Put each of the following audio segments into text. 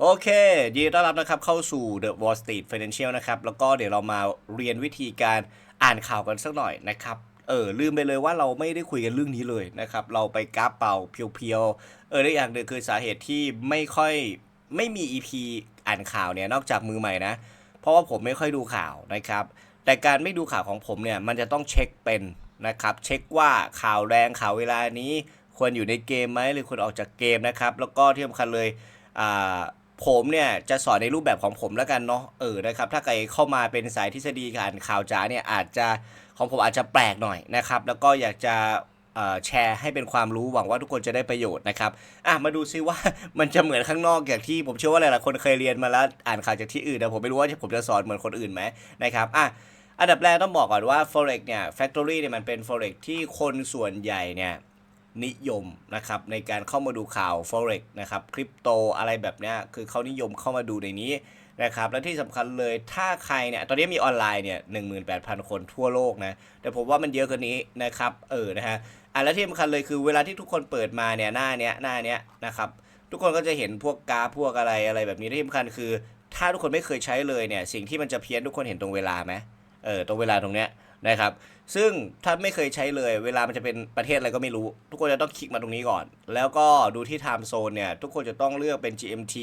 โอเคยินดีต้อนรับนะครับเข้าสู่ The Wall Street Financial นะครับแล้วก็เดี๋ยวเรามาเรียนวิธีการอ่านข่าวกันสักหน่อยนะครับเออลืมไปเลยว่าเราไม่ได้คุยกันเรื่องนี้เลยนะครับเราไปกราฟเป่าเพียวๆเออได้อย่างหนึ่งคือสาเหตุที่ไม่ค่อยไม่มี EP อ่านข่าวเนี่ยนอกจากมือใหม่นะ เพราะว่าผมไม่ค่อยดูข่าวนะครับ แต่การไม่ดูข่าวของผมเนี่ยมันจะต้องเช็คเป็นนะครับเช็คว่าข่าวแรงข่าวเวลานี้ ควรอยู่ในเกมไหมหรือควรออกจากเกมนะครับแล้วก็ที่สำคัญเลยอ่า ผมเนี่ยจะสอนในรูปแบบของผมแล้วกันเนาะเออนะครับถ้าใครเข้ามาเป็นสายทฤษฎีการข่าวจ๋าเนี่ยอาจจะของผมอาจจะแปลกหน่อยนะครับ แล้วก็อยากจะแชร์ให้เป็นความรู้หวังว่าทุกคนจะได้ประโยชน์นะครับอะมาดูซิว่ามันจะเหมือนข้างนอกอย่างที่ผมเชื่อว่าหลายๆคนเคยเรียนมาแล้วอ่านข่าวจากที่อื่นแต่ผมไม่รู้ว่าผมจะสอนเหมือนคนอื่นไหมนะครับอะอันดับแรกต้องบอกก่อนว่า forex เนี่ย factory เนี่ยมันเป็น forex ที่คนส่วนใหญ่เนี่ย นิยมนะครับในการเข้ามาดูข่าว forex นะครับคริปโตอะไรแบบเนี้ยคือเขานิยมเข้ามาดูในนี้นะครับและที่สำคัญเลยถ้าใครเนี่ยตอนนี้มีออนไลน์เนี่ย18,000คนทั่วโลกนะแต่ผมว่ามันเยอะกว่านี้นะครับเออนะฮะอะและที่สำคัญเลยคือเวลาที่ทุกคนเปิดมาเนี่ยหน้าเนี้ยหน้าเนี้ยนะครับทุกคนก็จะเห็นพวกกราฟพวกอะไรอะไรแบบนี้ที่สำคัญคือ ถ้าทุกคนไม่เคยใช้เลยเนี่ยสิ่งที่มันจะเพี้ยนทุกคนเห็นตรงเวลาไหมเออตรงเวลาตรงเนี้ยนะครับ ซึ่งถ้าไม่เคยใช้เลย เวลามันจะเป็นประเทศอะไรก็ไม่รู้ ทุกคนจะต้องคลิกมาตรงนี้ก่อน แล้วก็ดูที่ time zone เนี่ย ทุกคนจะต้องเลือกเป็น GMT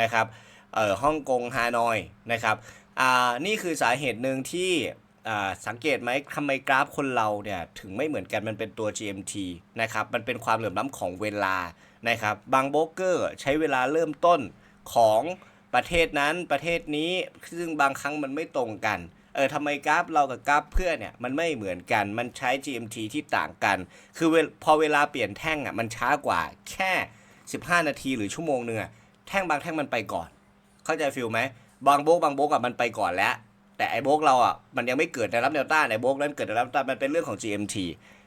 นะครับเอ่อฮ่องกงฮานอยนะครับอ่านี่คือสาเหตุหนึ่งที่อ่าสังเกตไหมทำไมกราฟคนเราเนี่ย ถึงไม่เหมือนกันมันเป็นตัว GMT นะครับมันเป็นความเหลื่อมล้ำของเวลานะครับบางโบรกเกอร์ใช้เวลาเริ่มต้นของประเทศนั้นประเทศนี้ซึ่งบางครั้งมันไม่ตรงกัน เออทำไมกราฟเรากับกราฟเพื่อนเนี่ยมันไม่เหมือนกันมันใช้ GMT ที่ต่างกัน คือเวลพอเวลาเปลี่ยนแท่งอะมันช้ากว่าแค่ 15 นาทีหรือชั่วโมงหนึงอะแท่งบางแท่งมันไปก่อน เข้าใจฟิลไหมบางโบกบางโบกอะมันไปก่อนแล้ว แต่ไอ้โบกเราอะมันยังไม่เกิดในรับแนวต้านไอ้โบกนั้นเกิดในรับต้านมันเป็นเรื่องของ GMT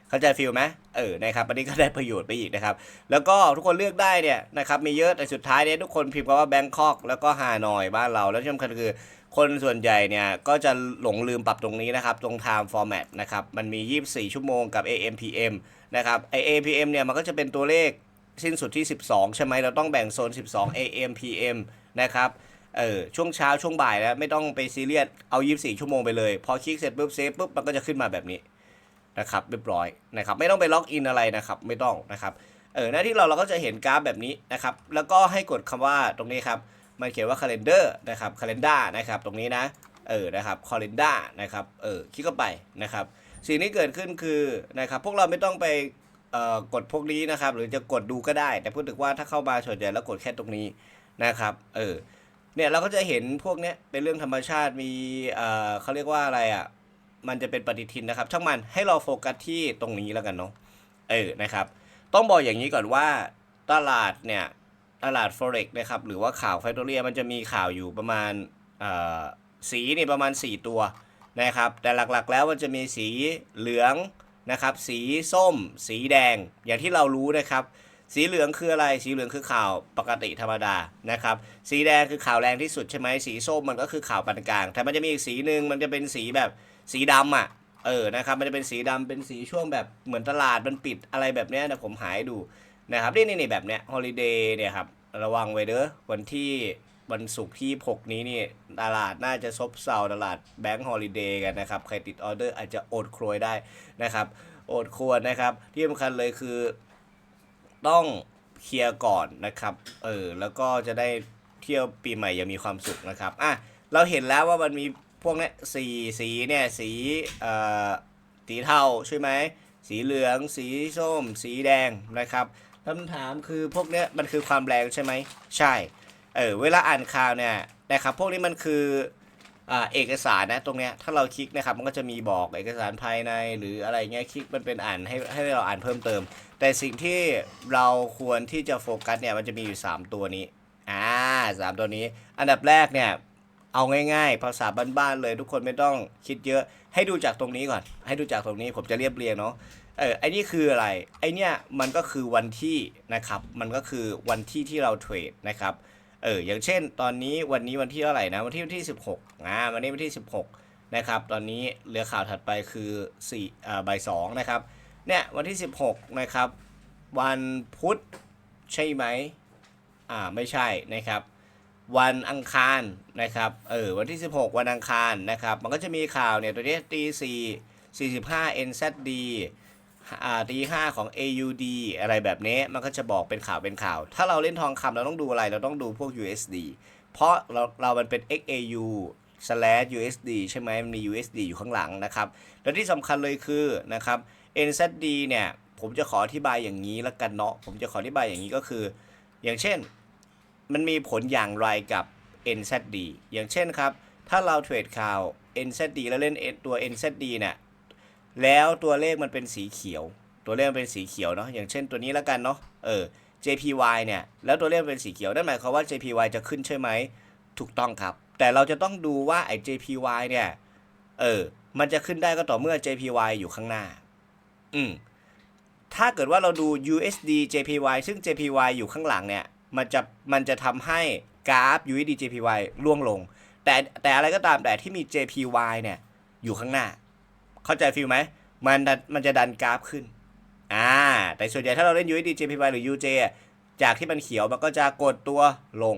เข้าใจฟิลไหมเออ นะครับ อันนี้ก็ได้ประโยชน์ไปอีกนะครับ แล้วก็ทุกคนเลือกได้เนี่ยนะครับ มีเยอะ แต่สุดท้ายเนี่ยทุกคนพิมพ์คำว่าแบงคอกแล้วก็ฮานอยบ้านเรา แล้วที่สำคัญคือ คนส่วนใหญ่เนี่ยก็จะหลงลืมปรับตรงนี้นะครับ ตรง time format นะครับ มันมี 24 ชั่วโมงกับ AM PM นะครับไอ AM PM เนี่ยมันก็จะเป็นตัวเลขสิ้นสุดที่ 12 ใช่ไหมเราต้องแบ่งโซน 12 AM PM นะครับเออช่วงเช้าช่วงบ่ายแล้วไม่ต้องไปซีเรียสเอา 24 ชั่วโมงไปเลย พอคลิกเสร็จปุ๊บเซฟปุ๊บมันก็จะขึ้นมาแบบนี้นะครับเรียบร้อยนะครับไม่ต้องไปล็อกอินอะไรนะครับไม่ต้องนะครับเออหน้าที่เราเราก็จะเห็นกราฟแบบนี้นะครับแล้วก็ให้กดคำว่าตรงนี้ครับ มันเขียนว่า calendar นะครับ calendar นะครับตรงนี้นะเออนะครับ calendar นะครับเออคลิกเข้าไปนะครับ สิ่งที่เกิดขึ้นคือนะครับพวกเราไม่ต้องไปกดพวกนี้นะครับ หรือจะกดดูก็ได้ แต่พูดถึงว่าถ้าเข้ามาส่วนใหญ่แล้วกดแค่ตรงนี้นะครับเออเนี่ยเราก็จะเห็นพวกเนี้ยเป็นเรื่องธรรมชาติมีเอ่อเขาเรียกว่าอะไรอะมันจะเป็นปฏิทินนะครับ ช่างมันให้เราโฟกัสที่ตรงนี้แล้วกันเนาะเออนะครับ ต้องบอกอย่างนี้ก่อนว่าตลาดเนี่ย ตลาด forex นะครับ หรือว่าข่าว factory มันจะมีข่าวอยู่ประมาณสีนี่ประมาณ 4 ตัวนะครับ แต่หลักๆแล้วมันจะมีสีเหลืองนะครับ สีส้ม สีแดง อย่างที่เรารู้นะครับ สีเหลืองคืออะไร สีเหลืองคือข่าวปกติธรรมดานะครับ สีแดงคือข่าวแรงที่สุดใช่ไหมสีส้มมันก็คือข่าวปานกลาง แต่มันจะมีอีกสีหนึ่งมันจะเป็นสีแบบสีดำอะ เออ นะครับ มันจะเป็นสีดำเป็นสีช่วงแบบเหมือนตลาดมันปิดอะไรแบบเนี้ยนะผมหายดู นะครับนี่นี่แบบเนี้ยฮอลิเดย์เนี่ยครับระวังไว้เด้อวันที่วันศุกร์ที่ 6 นี้นี่ตลาดน่าจะซบเซาตลาดแบงก์ฮอลิเดย์กันนะครับ ใครติดออเดอร์อาจจะอดครวยได้นะครับ อดควรนะครับ ที่สำคัญเลยคือต้องเคลียร์ก่อนนะครับ เออ แล้วก็จะได้เที่ยวปีใหม่อยังมีความสุขนะครับ อะ เราเห็นแล้วว่ามันมีพวกเนี้ยสีสีเนี่ย สีเอ่อสีเทาใช่ไหม สีเหลือง สีส้ม สีแดงนะครับ คำถามคือพวกเนี้ยมันคือความแรงใช่ไหมใช่ เออเวลาอ่านข่าวเนี่ยนะครับพวกนี้มันคืออ่าเอกสารนะตรงเนี้ยถ้าเราคลิกนะครับมันก็จะมีบอกเอกสารภายในหรืออะไรเงี้ยคลิกมันเป็นอ่านให้ให้เราอ่านเพิ่มเติม แต่สิ่งที่เราควรที่จะโฟกัสเนี่ยมันจะมีอยู่ 3 ตัวนี้อ่าสามตัวนี้ อันดับแรกเนี่ยเอาง่ายๆ ภาษาบ้านๆเลย ทุกคนไม่ต้องคิดเยอะ ให้ดูจากตรงนี้ก่อน ให้ดูจากตรงนี้ผมจะเรียบเรียงเนาะ เออไอ้นี่คืออะไร ไอ้เนี่ยมันก็คือวันที่นะครับ มันก็คือวันที่ที่เราเทรดนะครับ เออ อย่างเช่น ตอนนี้วันนี้วันที่เท่าไหร่นะ วันที่วันที่ 16อ่าวันนี้วันที่ 16 นะครับ ตอนนี้เรือข่าวถัดไปคือ4อ่าบ่ายสองนะครับ เนี่ยวันที่ 16 นะครับ วันพุธใช่ไหมอ่า ไม่ใช่นะครับ วันอังคารนะครับ เออ วันที่ 16 วันอังคารนะครับ มันก็จะมีข่าวเนี่ย ตัวนี้ตี4 45 NZD อ่า ตี5ของ AUD อะไรแบบนี้มันก็จะบอกเป็นข่าวเป็นข่าว ถ้าเราเล่นทองคำเราต้องดูอะไรเราต้องดูพวก USD เพราะเราเรามันเป็น XAU slash USD ใช่ไหมมันมี USD อยู่ข้างหลังนะครับ และที่สำคัญเลยคือนะครับ NZD เนี่ยผมจะขออธิบายอย่างนี้ละกันเนาะผมจะขออธิบายอย่างนี้ก็คือ อย่างเช่น มันมีผลอย่างไรกับ NZD อย่างเช่นครับ ถ้าเราเทรดข่าว NZD แล้วเล่นตัว NZD เนี่ย แล้วตัวเลขมันเป็นสีเขียว ตัวเลขมันเป็นสีเขียวเนาะอย่างเช่นตัวนี้แล้วกันเนาะเออ JPY เนี่ยแล้วตัวเลขเป็นสีเขียวนั่นหมายความว่า JPY จะขึ้นใช่ไหมถูกต้องครับ แต่เราจะต้องดูว่าไอ้ JPY เนี่ยเออมันจะขึ้นได้ก็ต่อเมื่อ JPY อยู่ข้างหน้า อืมถ้าเกิดว่าเราดู USD JPY ซึ่ง JPY อยู่ข้างหลังเนี่ย มันจะ มันจะทำให้กราฟ USD JPY ร่วงลง แต่ แต่อะไรก็ตามแต่ที่มี JPY เนี่ย อยู่ข้างหน้า เข้าใจฟิลไหมมันดันมันจะดันกราฟขึ้นอ่าแต่ส่วนใหญ่ถ้าเราเล่น USD JPY หรือ UJ อะจากที่มันเขียวมันก็จะกดตัวลง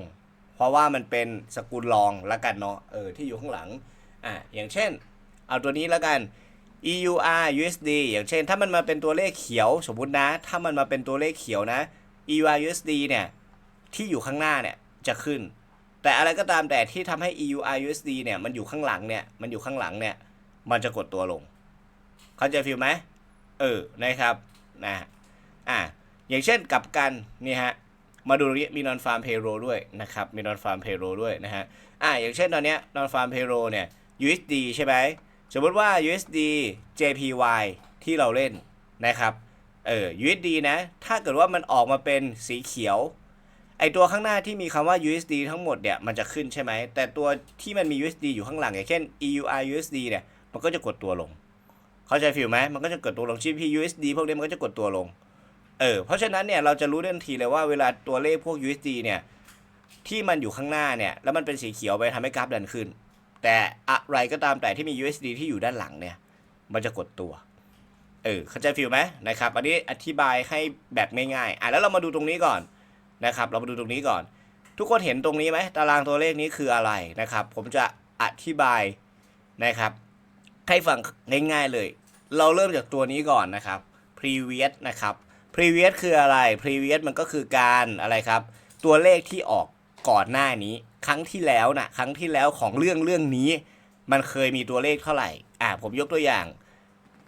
เพราะว่ามันเป็นสกุลรองละกันเนาะเออที่อยู่ข้างหลังอ่าอย่างเช่น เอาตัวนี้แล้วกัน EUR USD อย่างเช่น ถ้ามันมาเป็นตัวเลขเขียวสมมุตินะ ถ้ามันมาเป็นตัวเลขเขียวนะ EUR USD เนี่ยที่อยู่ข้างหน้าเนี่ยจะขึ้น แต่อะไรก็ตามแต่ที่ทำให้ EUR USD เนี่ยมันอยู่ข้างหลังเนี่ยมันอยู่ข้างหลังเนี่ยมันจะกดตัวลง เข้าใจฟิลไหมเออนะครับนะอ่าอย่างเช่นกับกันนี่ฮะมาดูตรงนี้มี non farm payroll ด้วยนะครับมี non farm payroll ด้วยนะฮะอ่าอย่างเช่นตอนเนี้ย non farm payroll เนี่ย USD ใช่ไหมสมมติว่า USD JPY ที่เราเล่นนะครับเออ USD นะ ถ้าเกิดว่ามันออกมาเป็นสีเขียว ไอตัวข้างหน้าที่มีคำว่า USD ทั้งหมดเนี่ย มันจะขึ้นใช่ไหม แต่ตัวที่มันมี USD อยู่ข้างหลังอย่างเช่น EUR USD เนี่ย มันก็จะกดตัวลง เข้าใจฟิลไหมมันก็จะเกิดตัวลง GBP USD พวกนี้มันก็จะกดตัวลง เออ เพราะฉะนั้นเนี่ยเราจะรู้ได้ทันทีเลยว่าเวลาตัวเลขพวก USD เนี่ยที่มันอยู่ข้างหน้าเนี่ยแล้วมันเป็นสีเขียวไปทำให้กราฟดันขึ้น แต่อะไรก็ตามแต่ที่มี USD ที่อยู่ด้านหลังเนี่ย มันจะกดตัว เออ เข้าใจฟิลไหมนะครับ อันนี้อธิบายให้แบบง่ายๆอะแล้วเรามาดูตรงนี้ก่อนนะครับ เรามาดูตรงนี้ก่อน ทุกคนเห็นตรงนี้ไหมตารางตัวเลขนี้คืออะไรนะครับ ผมจะอธิบายนะครับ ให้ฟังง่ายๆเลย เราเริ่มจากตัวนี้ก่อนนะครับ previous นะครับ previous คืออะไร previous มันก็คือการอะไรครับ ตัวเลขที่ออกก่อนหน้านี้ ครั้งที่แล้วนะครั้งที่แล้วของเรื่องเรื่องนี้ มันเคยมีตัวเลขเท่าไหร่ อ่าผมยกตัวอย่าง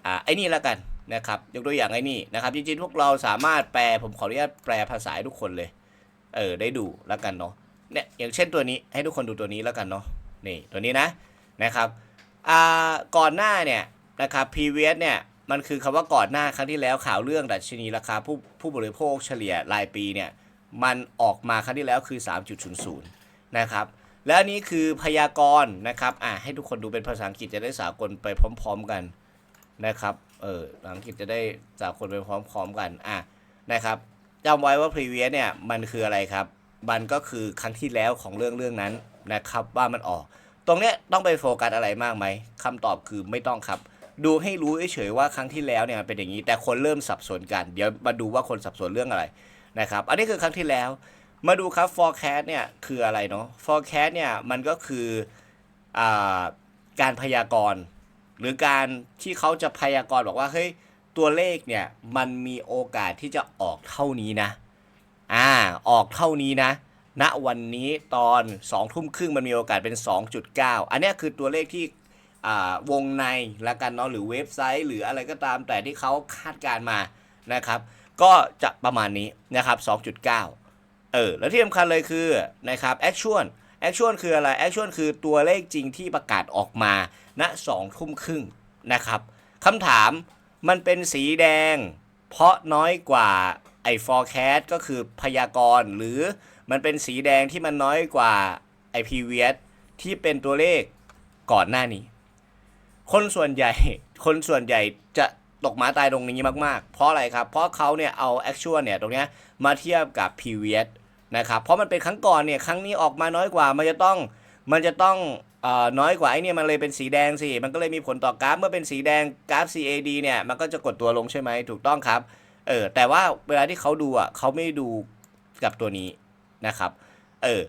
อ่าไอ้นี่แล้วกันนะครับ ยกตัวอย่างไอ้นี่นะครับจริงๆพวกเราสามารถแปลผมขออนุญาตแปลภาษาให้ทุกคนเลย เออได้ดูแล้วกันเนาะเนี่ยอย่างเช่นตัวนี้ให้ทุกคนดูตัวนี้แล้วกันเนาะนี่ตัวนี้นะนะครับ อ่าก่อนหน้าเนี่ยนะครับ previous เนี่ยมันคือคำว่าก่อนหน้าครั้งที่แล้วข่าวเรื่องดัชนีราคาผู้ผู้บริโภคเฉลี่ยรายปีเนี่ยมันออกมาครั้งที่แล้วคือ 3.00 นะครับ และอันนี้คือพยากรณ์นะครับอ่าให้ทุกคนดูเป็นภาษาอังกฤษจะได้สากลไปพร้อม ๆกันนะครับเออภาษาอังกฤษจะได้สากลไปพร้อม ๆ กันอะนะครับจำไว้ว่า previous เนี่ยมันคืออะไรครับ มันก็คือครั้งที่แล้วของเรื่องเรื่องนั้นนะครับว่ามันออก ตรงเนี้ยต้องไปโฟกัสอะไรมากไหมคำตอบคือไม่ต้องครับ ดูให้รู้เฉยๆว่าครั้งที่แล้วเนี่ยมันเป็นอย่างนี้ แต่คนเริ่มสับสนกัน เดี๋ยวมาดูว่าคนสับสนเรื่องอะไรนะครับ อันนี้คือครั้งที่แล้ว มาดูครับ forecast เนี่ยคืออะไรเนาะ forecast เนี่ยมันก็คืออการพยากรณ์หรือการที่เขาจะพยากรณ์บอกว่าเฮ้ยตัวเลขเนี่ยมันมีโอกาสที่จะออกเท่านี้นะ อ่า ออกเท่านี้นะ ณวันนี้ตอน2ทุ่มครึ่งมันมีโอกาสเป็น 2.9 อันนี้คือตัวเลขที่วงในละกันเนาะหรือเว็บไซต์ หรืออะไรก็ตามแต่ที่เขาคาดการมานะครับ ก็จะประมาณนี้นะครับ 2.9 เออ แล้วที่สำคัญเลยคือนะครับ actual actual คืออะไร actual คือตัวเลขจริงที่ประกาศออกมาณ2ทุ่มครึ่งนะครับคำถามมันเป็นสีแดง เพราะน้อยกว่าไอ้ forecast ก็คือพยากรณ์หรือ มันเป็นสีแดงที่มันน้อยกว่าไอ้ previous ที่เป็นตัวเลขก่อนหน้านี้ คนส่วนใหญ่ คนส่วนใหญ่จะตกหมาตายตรงนี้มากๆ เพราะอะไรครับ เพราะเขาเนี่ยเอา actual เนี่ยตรงเนี้ยมาเทียบกับ previous นะครับ เพราะมันเป็นครั้งก่อนเนี่ย ครั้งนี้ออกมาน้อยกว่า มันจะต้อง มันจะต้องอน้อยกว่าไอ้เนี่ยมันเลยเป็นสีแดงสิ มันก็เลยมีผลต่อกราฟ เมื่อเป็นสีแดงกราฟ CAD เนี่ย มันก็จะกดตัวลงใช่ไหม ถูกต้องครับ เออ แต่ว่าเวลาที่เขาดูอะเขาไม่ดูกับตัวนี้ นะครับเออ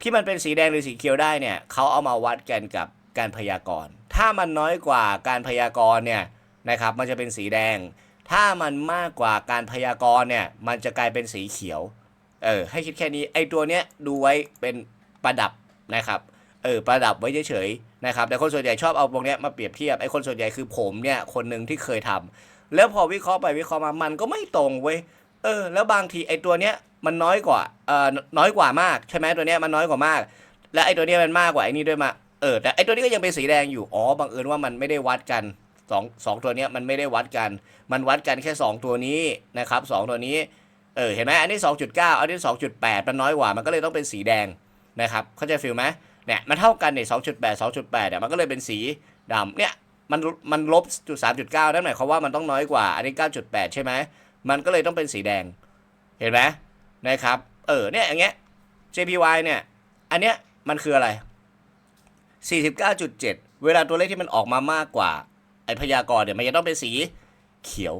ที่มันเป็นสีแดงหรือสีเขียวได้เนี่ยเขาเอามาวัดกันกับการพยากรณ์ ถ้ามันน้อยกว่าการพยากรณ์เนี่ยนะครับมันจะเป็นสีแดง ถ้ามันมากกว่าการพยากรณ์เนี่ยมันจะกลายเป็นสีเขียวเออให้คิดแค่นี้ไอ้ตัวเนี้ยดูไว้เป็นประดับนะครับเออประดับไว้เฉยๆนะครับแต่คนส่วนใหญ่ชอบเอาตรงเนี้ยมาเปรียบเทียบไอ้คนส่วนใหญ่คือผมเนี่ยคนหนึ่งที่เคยทำแล้วพอวิเคราะห์ไปวิเคราะห์มามันก็ไม่ตรงเว้ยเออแล้วบางทีไอ้ตัวเนี้ย มันน้อยกว่าเอ่อน้อยกว่ามากใช่ไหมตัวเนี้ยมันน้อยกว่ามาก และไอ้ตัวเนี้ยมันมากกว่าไอ้นี่ด้วยมาเออแต่ไอ้ตัวนี้ก็ยังเป็นสีแดงอยู่อ๋อบังเอิญว่ามันไม่ได้วัดกันสองสองตัวเนี้ยมันไม่ได้วัดกัน มันวัดกันแค่สองตัวนี้นะครับสองตัวนี้เออเห็นไหมอันนี้ 2.9 อันนี้ 2.8 มันน้อยกว่า มันก็เลยต้องเป็นสีแดงนะครับเข้าใจฟิลไหมเนี่ยมันเท่ากันเนี่ย2.8 2.8เนี่ยมันก็เลยเป็นสีดำเนี่ยมันมันลบจุด3.9นั่นหมายความว่ามันต้องน้อยกว่า อันนี้ 9.8 ใช่ไหมมันก็เลยต้องเป็นสีแดง เห็นไหม นะครับ เออเนี่ยอย่างเงี้ย JPY เนี่ย อันเนี้ยมันคืออะไร 49.7 เวลาตัวเลขที่มันออกมามากกว่าไอพยากรณ์เนี่ยมันจะต้องเป็นสีเขียว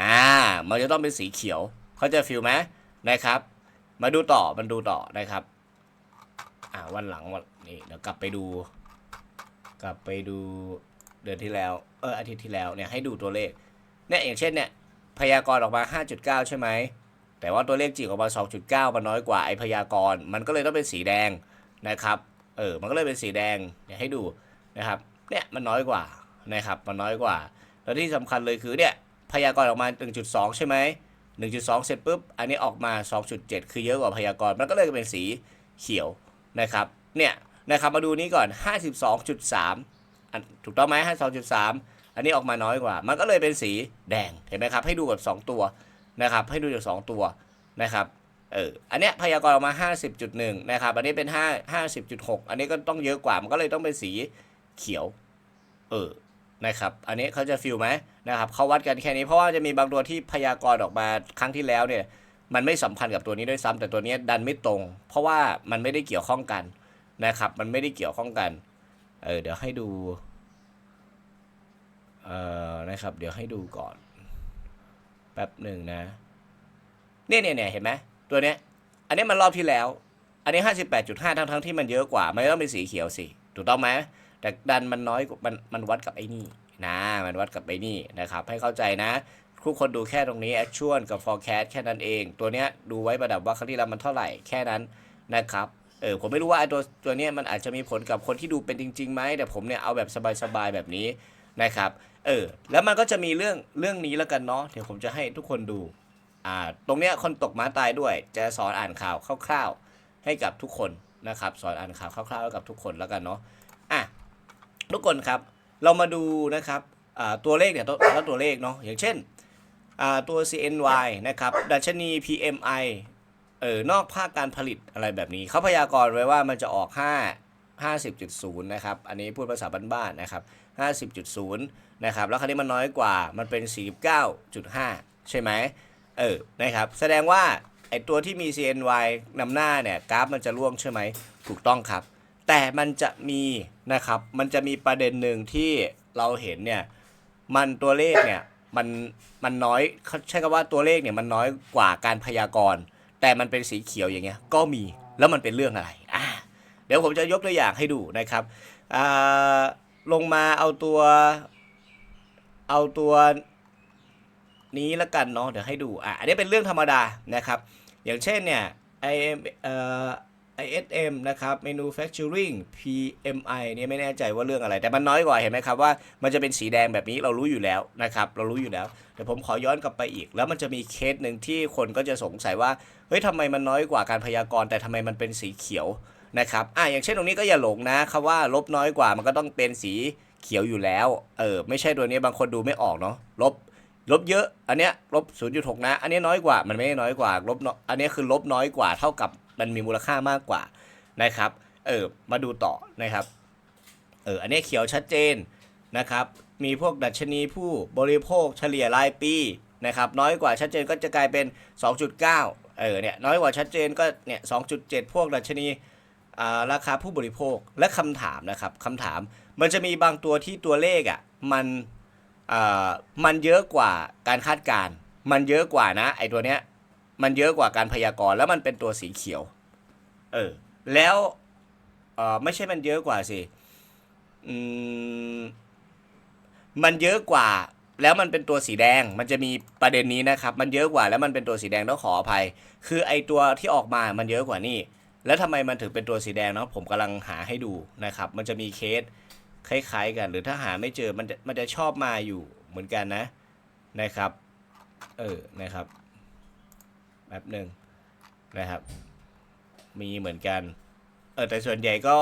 อ่า มันจะต้องเป็นสีเขียว เขาจะฟิลไหมนะครับ มาดูต่อ มันดูต่อนะครับ อ่าวันหลังวันนี่เดี๋ยวกลับไปดู กลับไปดูเดือนที่แล้ว เอออาทิตย์ที่แล้วเนี่ยให้ดูตัวเลข เนี่ยอย่างเช่นเนี่ยพยากรณ์ออกมา 5.9 ใช่ไหม แต่ว่าตัวเลขจริงออกมา 2.9 มันน้อยกว่าไอพยากรณ์มันก็เลยต้องเป็นสีแดงนะครับ เออ มันก็เลยเป็นสีแดงเนี่ยให้ดูนะครับ เนี่ยมันน้อยกว่านะครับ มันน้อยกว่า แล้วที่สำคัญเลยคือเนี่ยพยากรณ์ออกมา 1.2 ใช่ไหม 1.2 เสร็จปุ๊บ อันนี้ออกมา 2.7 คือเยอะกว่าพยากรณ์ มันก็เลยเป็นสีเขียวนะครับ เนี่ยนะครับมาดูนี้ก่อน 52.3 อันถูกต้องไหม52.3 อันนี้ออกมาน้อยกว่า มันก็เลยเป็นสีแดง เห็นไหมครับ ให้ดูกับ2 ตัว นะครับให้ดูจาก 2 ตัวนะครับเอออันเนี้ยพยากรณ์ออกมา 50.1นะครับอันนี้เป็น5 50.6 อันนี้ก็ต้องเยอะกว่ามันก็เลยต้องเป็นสีเขียวเออนะครับอันนี้เขาจะฟิลไหมนะครับเขาวัดกันแค่นี้เพราะว่าจะมีบางตัวที่พยากรณ์ออกมาครั้งที่แล้วเนี่ยมันไม่สัมพันธ์กับตัวนี้ด้วยซ้ำแต่ตัวนี้ดันไม่ตรง เพราะว่ามันไม่ได้เกี่ยวข้องกันนะครับมันไม่ได้เกี่ยวข้องกันเออเดี๋ยวให้ดูเอ่อนะครับเดี๋ยวให้ดูก่อน แป๊บหนึ่งนะเนี่ยเนี่ยเนี่ยเห็นไหมตัวเนี้ย อันนี้มันรอบที่แล้ว อันนี้58.5ทั้งทั้งที่มันเยอะกว่า มันต้องเป็นสีเขียวสิถูกต้องไหมแต่ดันมันน้อยกว่ามันมันวัดกับไอ้นี่นะมันวัดกับไอ้นี่นะครับ ให้เข้าใจนะทุกคนดูแค่ตรงนี้ actual กับ forecast แค่นั้นเอง ตัวเนี้ยดูไว้ประดับว่าครั้งที่แล้วมันเท่าไหร่แค่นั้นนะครับเออผมไม่รู้ว่าไอ้ตัวตัวเนี้ยมันอาจจะมีผลกับคนที่ดูเป็นจริงๆไหมแต่ผมเนี่ยเอาแบบสบายๆแบบนี้นะครับ เออ แล้วมันก็จะมีเรื่องเรื่องนี้แล้วกันเนาะเดี๋ยวผมจะให้ทุกคนดู อ่า ตรงเนี้ยคนตกม้าตายด้วย จะสอนอ่านข่าวคร่าวๆให้กับทุกคนนะครับ สอนอ่านข่าวคร่าวๆให้กับทุกคนแล้วกันเนาะอะทุกคนครับเรามาดูนะครับอ่าตัวเลขเนี่ยแล้วตัวเลขเนาะอย่างเช่นอ่าตัว CNY นะครับดัชนี PMI เออนอกภาคการผลิตอะไรแบบนี้ เขาพยากรณ์ไว้ว่ามันจะออก 5 50.0 นะครับ อันนี้พูดภาษาบ้านๆนะครับ 50.0 นะครับแล้วคราวนี้มันน้อยกว่ามันเป็น 49.5 ใช่ไหมเออนะครับแสดงว่าไอตัวที่มี CNY นำหน้าเนี่ยกราฟมันจะร่วงใช่ไหมถูกต้องครับ แต่มันจะมีนะครับมันจะมีประเด็นหนึ่งที่เราเห็นเนี่ยมันตัวเลขเนี่ยมันมันน้อยเขาใช้คำว่าตัวเลขเนี่ยมันน้อยกว่าการพยากรณ์แต่มันเป็นสีเขียวอย่างเงี้ยก็มีแล้วมันเป็นเรื่องอะไรอ่าเดี๋ยวผมจะยกตัวอย่างให้ดูนะครับอ่าลงมาเอาตัว เอาตัวนี้ละกันเนาะเดี๋ยวให้ดูอะอันนี้เป็นเรื่องธรรมดานะครับ อย่างเช่นเนี่ย I M เอ่อ ISM นะครับ Manufacturing PMI เนี่ยไม่แน่ใจว่าเรื่องอะไร แต่มันน้อยกว่าเห็นไหมครับว่ามันจะเป็นสีแดงแบบนี้เรารู้อยู่แล้วนะครับ เรารู้อยู่แล้วแต่ผมขอย้อนกลับไปอีก แล้วมันจะมีเคสหนึ่งที่คนก็จะสงสัยว่าเฮ้ยทำไมมันน้อยกว่าการพยากรณ์แต่ทำไมมันเป็นสีเขียวนะครับอะอย่างเช่นตรงนี้ก็อย่าหลงนะคำว่าลบน้อยกว่ามันก็ต้องเป็นสี เขียวอยู่แล้ว เออ ไม่ใช่ตัวนี้บางคนดูไม่ออกเนาะ ลบ ลบเยอะ อันเนี้ย ลบ 0.6 นะ อันนี้น้อยกว่า มันไม่ได้น้อยกว่า ลบน้อยอันนี้คือลบน้อยกว่า เท่ากับมันมีมูลค่ามากกว่า นะครับ เออ มาดูต่อนะครับ เออ อันนี้เขียวชัดเจนนะครับ มีพวกดัชนีผู้บริโภคเฉลี่ยรายปีนะครับ น้อยกว่าชัดเจนก็จะกลายเป็น 2.9 เออ เนี่ย น้อยกว่าชัดเจนก็ เนี่ย 2.7 พวกดัชนีอ่าราคาผู้บริโภค และคำถามนะครับคำถาม มันจะมีบางตัวที่ตัวเลขอะมันอ่ามันเยอะกว่าการคาดการ์มันเยอะกว่านะ ไอตัวเนี้ย มันเยอะกว่าการพยากรณ์แล้วมันเป็นตัวสีเขียว เออ แล้วเออไม่ใช่มันเยอะกว่าสิอืมมันเยอะกว่า แล้วมันเป็นตัวสีแดง มันจะมีประเด็นนี้นะครับ มันเยอะกว่าแล้วมันเป็นตัวสีแดงต้องขออภัย คือไอตัวที่ออกมา มันเยอะกว่านี่ แล้วทำไมมันถึงเป็นตัวสีแดงเนาะ ผมกำลังหาให้ดูนะครับ มันจะมีเคส คล้ายๆกัน หรือถ้าหาไม่เจอมันจะมันจะชอบมาอยู่เหมือนกันนะนะครับเออนะครับแป๊บหนึ่งนะครับ มีเหมือนกันเออแต่ส่วนใหญ่ก็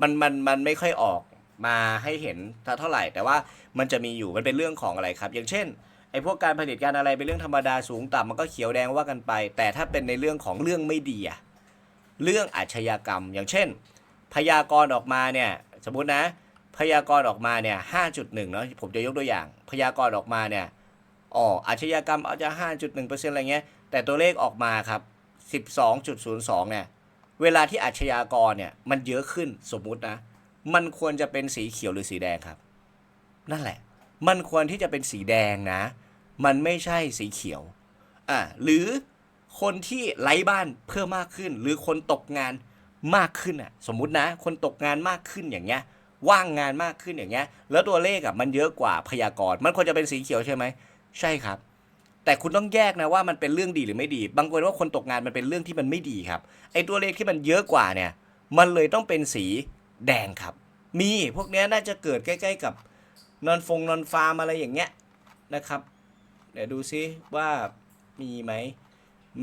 มันมันมันไม่ค่อยออกมาให้เห็นเท่าไหร่ แต่ว่ามันจะมีอยู่มันเป็นเรื่องของอะไรครับ อย่างเช่นไอ้พวกการผลิตการอะไรเป็นเรื่องธรรมดาสูงต่ำมันก็เขียวแดงว่ากันไป แต่ถ้าเป็นในเรื่องของเรื่องไม่ดีอะเรื่องอาชญากรรม อย่างเช่น พยากรณ์ออกมาเนี่ย สมมุตินะ พยากรณ์ออกมาเนี่ย5.1เนาะผมจะยกตัวอย่าง พยากรณ์ออกมาเนี่ยอ๋ออาชญากรรมอาจจะ5.1%อะไรเงี้ยแต่ตัวเลขออกมาครับ12.02เนี่ยเวลาที่อาชญากรเนี่ยมันเยอะขึ้นสมมุตินะ มันควรจะเป็นสีเขียวหรือสีแดงครับ นั่นแหละ มันควรที่จะเป็นสีแดงนะ มันไม่ใช่สีเขียวอ่าหรือคนที่ไร้บ้านเพิ่มมากขึ้น หรือคนตกงาน มากขึ้นอะสมมุตินะ คนตกงานมากขึ้นอย่างเงี้ยว่างงานมากขึ้นอย่างเงี้ย แล้วตัวเลขอะมันเยอะกว่าพยากรณ์มันควรจะเป็นสีเขียวใช่ไหมใช่ครับ แต่คุณต้องแยกนะว่ามันเป็นเรื่องดีหรือไม่ดี บางคนว่าคนตกงานมันเป็นเรื่องที่มันไม่ดีครับไอ้ตัวเลขที่มันเยอะกว่าเนี่ย มันเลยต้องเป็นสีแดงครับ มีพวกเนี้ยน่าจะเกิดใกล้ ๆ กับนอนฟงนอนฟาร์มอะไรอย่างเงี้ยนะครับเดี๋ยวดูซิว่ามีไหม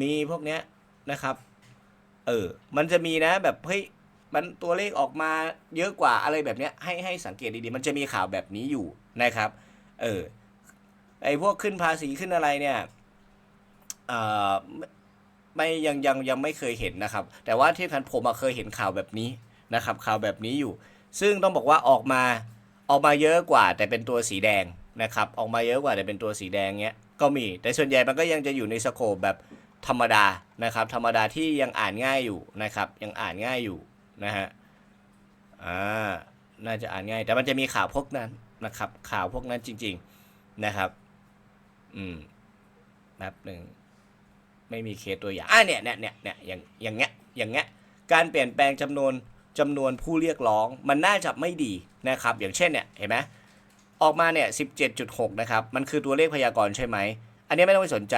มีพวกเนี้ยนะครับ เออ มันจะมีนะแบบเฮ้ยมันตัวเลขออกมาเยอะกว่าอะไรแบบเนี้ยให้ให้สังเกตดีๆ มันจะมีข่าวแบบนี้อยู่นะครับ เออไอพวกขึ้นภาษีขึ้นอะไรเนี่ยเอ่อไม่ยังยังยังไม่เคยเห็นนะครับ แต่ว่าที่ทันผมเคยเห็นข่าวแบบนี้นะครับ ข่าวแบบนี้อยู่ ซึ่งต้องบอกว่าออกมาออกมาเยอะกว่า แต่เป็นตัวสีแดงนะครับ ออกมาเยอะกว่าแต่เป็นตัวสีแดงเนี้ยก็มีแต่ส่วนใหญ่มันก็ยังจะอยู่ในสโคปแบบ ธรรมดานะครับ ธรรมดาที่ยังอ่านง่ายอยู่นะครับ ยังอ่านง่ายอยู่นะฮะอ่าน่าจะอ่านง่าย แต่มันจะมีข่าวพวกนั้นนะครับ ข่าวพวกนั้นจริง ๆนะครับ อืมแป๊บหนึ่งไม่มีเคสตัวอย่างอะเนี่ยเนี่ยเนี่ยเนี่ยอย่างอย่างเงี้ยอย่างเงี้ยการเปลี่ยนแปลงจำนวนจำนวนผู้เรียกร้อง มันน่าจะไม่ดีนะครับ อย่างเช่นเนี่ยเห็นไหมออกมาเนี่ย17.6นะครับ มันคือตัวเลขพยากรณ์ใช่ไหม อันนี้ไม่ต้องไปสนใจ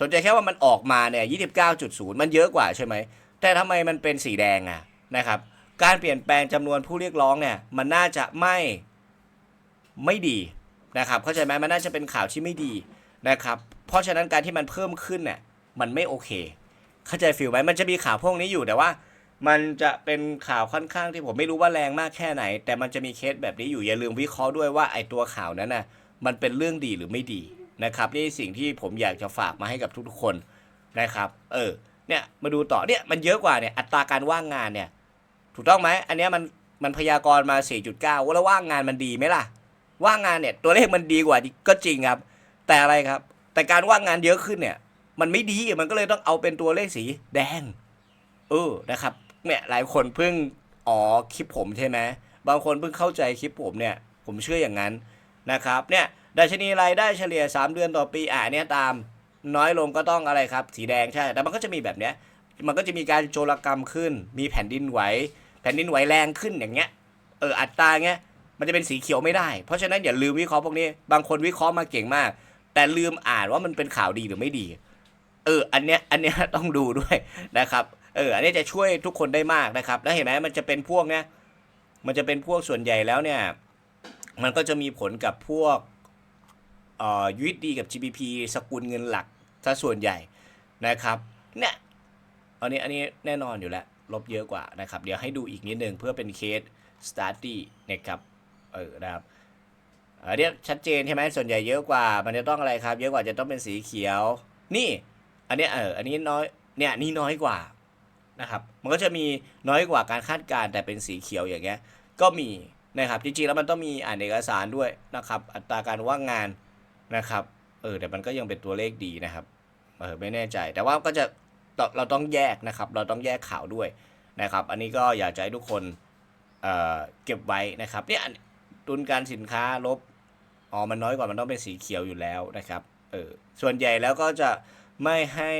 สนใจแค่ว่ามันออกมาเนี่ย29.0 มันเยอะกว่าใช่ไหม แต่ทำไมมันเป็นสีแดงอะนะครับ การเปลี่ยนแปลงจำนวนผู้เรียกร้องเนี่ยมันน่าจะไม่ไม่ดีนะครับ เข้าใจไหมมันน่าจะเป็นข่าวที่ไม่ดีนะครับ เพราะฉะนั้นการที่มันเพิ่มขึ้นเนี่ยมันไม่โอเค เข้าใจฟิลไหมมันจะมีข่าวพวกนี้อยู่แต่ว่า มันจะเป็นข่าวค่อนข้างที่ผมไม่รู้ว่าแรงมากแค่ไหน แต่มันจะมีเคสแบบนี้อยู่อย่าลืมวิเคราะห์ด้วยว่าไอ้ตัวข่าวนั้นน่ะมันเป็นเรื่องดีหรือไม่ดี นะครับนี่สิ่งที่ผมอยากจะฝากมาให้กับทุกๆคนนะครับ เออเนี่ยมาดูต่อเนี่ยมันเยอะกว่าเนี่ยอัตราการว่างงานเนี่ย ถูกต้องไหมอันนี้มันมันพยากรณ์มา 4.9ว่าแล้วว่างงานมันดีไหมล่ะ ว่างงานเนี่ยตัวเลขมันดีกว่าก็จริงครับ แต่อะไรครับ แต่การว่างงานเยอะขึ้นเนี่ย มันไม่ดีมันก็เลยต้องเอาเป็นตัวเลขสีแดง เออนะครับเนี่ยหลายคนเพิ่งอ๋อคลิปผมใช่ไหมบางคนเพิ่งเข้าใจคลิปผมเนี่ย ผมเชื่ออย่างนั้นนะครับ เนี่ย ดัชนีรายได้เฉลี่ย 3 เดือนต่อปีอะเนี่ยตามน้อยลงก็ต้องอะไรครับ สีแดงใช่ แต่มันก็จะมีแบบเนี้ย มันก็จะมีการโจรกรรมขึ้น มีแผ่นดินไหว แผ่นดินไหวแรงขึ้นอย่างเงี้ย เอออัตราเงี้ย มันจะเป็นสีเขียวไม่ได้ เพราะฉะนั้นอย่าลืมวิเคราะห์พวกนี้ บางคนวิเคราะห์มาเก่งมาก แต่ลืมอ่านว่ามันเป็นข่าวดีหรือไม่ดี เออ อันเนี้ย อันเนี้ยต้องดูด้วยนะครับ เออ อันนี้จะช่วยทุกคนได้มากนะครับ แล้วเห็นไหมมันจะเป็นพวกเนี้ย มันจะเป็นพวกส่วนใหญ่แล้วเนี่ย มันก็จะมีผลกับพวก เอ่อ USD กับ GBP สกุลเงินหลักซะส่วนใหญ่นะครับเนี่ยอันนี้อันนี้แน่นอนอยู่แล้ว ลบเยอะกว่านะครับ เดี๋ยวให้ดูอีกนิดนึงเพื่อเป็นเคส study นะครับเออนะครับอันนี้ชัดเจนใช่ไหมส่วนใหญ่เยอะกว่า มันจะต้องอะไรครับ เยอะกว่าจะต้องเป็นสีเขียว นี่ อันเนี้ยเอออันนี้น้อยเนี่ยนี่น้อยกว่านะครับมันก็จะมีน้อยกว่าการคาดการณ์แต่เป็นสีเขียวอย่างเงี้ยก็มีนะครับจริงๆแล้วมันต้องมีอ่านเอกสารด้วยนะครับ อัตราการว่างงาน นะครับเออแต่มันก็ยังเป็นตัวเลขดีนะครับเออไม่แน่ใจ แต่ว่าก็จะเราเราต้องแยกนะครับ เราต้องแยกข่าวด้วยนะครับ อันนี้ก็อยากจะให้ทุกคนเอ่อเก็บไว้นะครับเนี่ยตุนการสินค้าลบอ๋อมันน้อยกว่ามันต้องเป็นสีเขียวอยู่แล้วนะครับเออส่วนใหญ่แล้วก็จะไม่ให้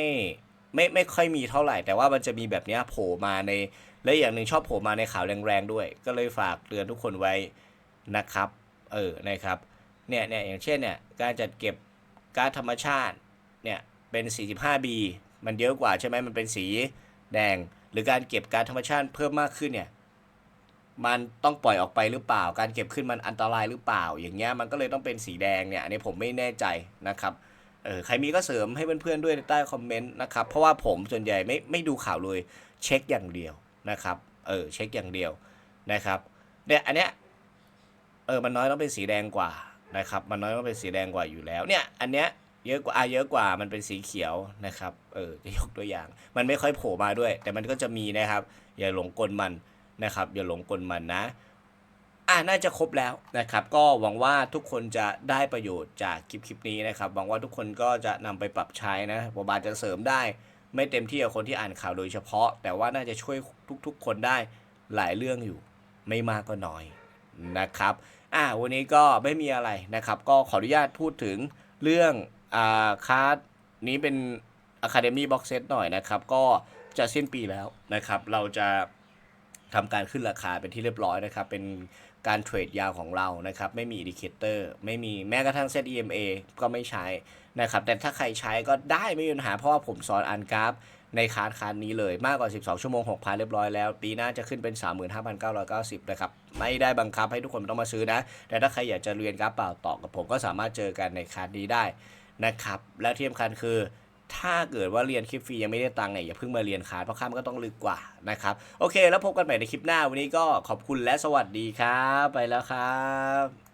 ไม่ไม่ค่อยมีเท่าไหร่ แต่ว่ามันจะมีแบบเนี้ยโผล่มาในและอย่างหนึ่งชอบโผล่มาในข่าวแรงๆด้วย ก็เลยฝากเตือนทุกคนไว้นะครับ เออนะครับ เนี่ยเนี่ยอย่างเช่นเนี่ยการจัดเก็บก๊าซธรรมชาติเนี่ยเป็น 45B มันเยอะกว่าใช่ไหมมันเป็นสีแดง หรือการเก็บก๊าซธรรมชาติเพิ่มมากขึ้นเนี่ยมันต้องปล่อยออกไปหรือเปล่า การเก็บขึ้นมันอันตรายหรือเปล่า อย่างเงี้ยมันก็เลยต้องเป็นสีแดงเนี่ยอันนี้ผมไม่แน่ใจนะครับเออใครมีก็เสริมให้เพื่อนๆด้วยใใต้คอมเมนต์นะครับเพราะว่าผมส่วนใหญ่ไม่ไม่ดูข่าวเลยเช็คอย่างเดียวนะครับเออเช็คอย่างเดียวนะครับเนี่ยอันเนี้ยเออมันน้อยต้องเป็นสีแดงกว่า นะครับมันน้อยต้องเป็นสีแดงกว่าอยู่แล้วเนี่ยอันเนี้ยเยอะกว่าอะเยอะกว่ามันเป็นสีเขียวนะครับเออจะยกตัวอย่าง มันไม่ค่อยโผล่มาด้วย แต่มันก็จะมีนะครับ อย่าหลงกลมันนะครับ อย่าหลงกลมันนะอ่าน่าจะครบแล้วนะครับ ก็หวังว่าทุกคนจะได้ประโยชน์จากคลิปคลิปนี้นะครับหวังว่าทุกคนก็จะนำไปปรับใช้นะผมอาจจะเสริมได้ ไม่เต็มที่กับคนที่อ่านข่าวโดยเฉพาะ แต่ว่าน่าจะช่วยทุกๆ คนได้หลายเรื่องอยู่ ไม่มากก็น้อยนะครับ อ่าวันนี้ก็ไม่มีอะไรนะครับ ก็ขออนุญาตพูดถึงเรื่องอ่าคาร์ดนี้เป็น Academy Box Set หน่อยนะครับ ก็จะสิ้นปีแล้วนะครับ เราจะทำการขึ้นราคาเป็นที่เรียบร้อยนะครับ เป็นการเทรดยาวของเรานะครับ ไม่มีอินดิเคเตอร์ไม่มีแม้กระทั่งเซต EMA ก็ไม่ใช้นะครับ แต่ถ้าใครใช้ก็ได้ไม่มีปัญหาเพราะว่าผมสอนอันกราฟ ในคาร์ดคาร์ดนี้เลยมากกว่า 12 ชั่วโมง6,000เรียบร้อยแล้ว ปีหน้าจะขึ้นเป็น 35,990 นะครับ ไม่ได้บังคับให้ทุกคนต้องมาซื้อนะ แต่ถ้าใครอยากจะเรียนกราฟเปล่าต่อกับผมก็สามารถเจอกันในคาร์ดนี้ได้นะครับ และที่สำคัญคือถ้าเกิดว่าเรียนคลิปฟรียังไม่ได้ตังค์เนี่ยอย่าเพิ่งมาเรียนคาร์ดเพราะค่ามันก็ต้องลึกกว่านะครับโอเค แล้วพบกันใหม่ในคลิปหน้าวันนี้ก็ขอบคุณและสวัสดีครับ ไปแล้วครับ